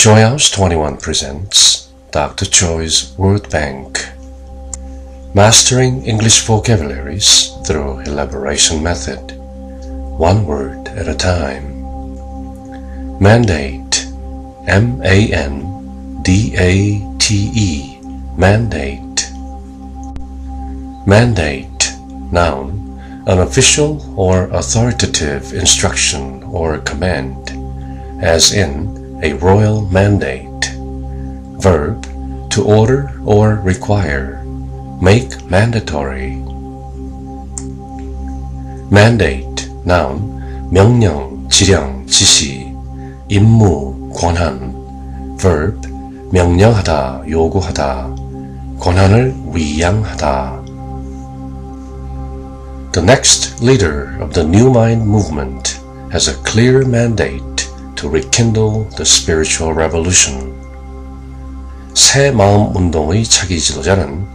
Joy 21 presents Dr. Choi's Word Bank. Mastering English Vocabularies through Elaboration Method. One word at a time. Mandate. M A N D A T E. Mandate. Mandate. Noun. An official or authoritative instruction or command. As in a royal mandate. Verb, to order or require, make mandatory. mandate, noun, 명령, 지령, 지시, 임무, 권한. verb, 명령하다, 요구하다, 권한을 위양하다. The next leader of the New Mind movement has a clear mandate to rekindle the spiritual revolution. 새 마음 운동의 차기 지도자는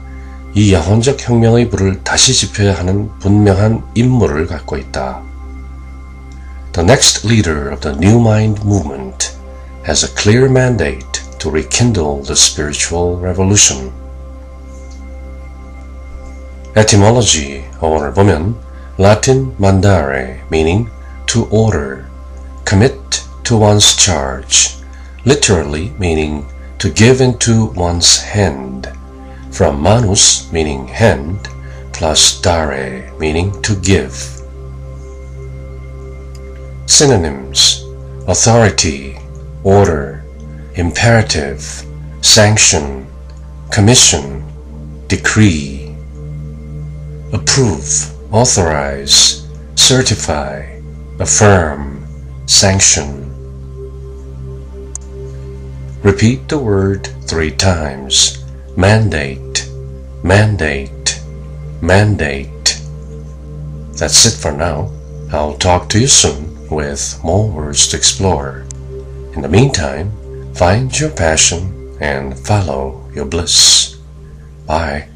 이 영혼적 혁명의 불을 다시 지펴야 하는 분명한 임무를 갖고 있다. The next leader of the New Mind movement has a clear mandate to rekindle the spiritual revolution. Etymology 어원을 보면 Latin mandare meaning to order, commit to one's charge, literally meaning to give into one's hand, from manus meaning hand, plus dare meaning to give. Synonyms authority, order, imperative, sanction, commission, decree, approve, authorize, certify, affirm, sanction. Repeat the word three times. Mandate, mandate, mandate. That's it for now. I'll talk to you soon with more words to explore. In the meantime, find your passion and follow your bliss. Bye.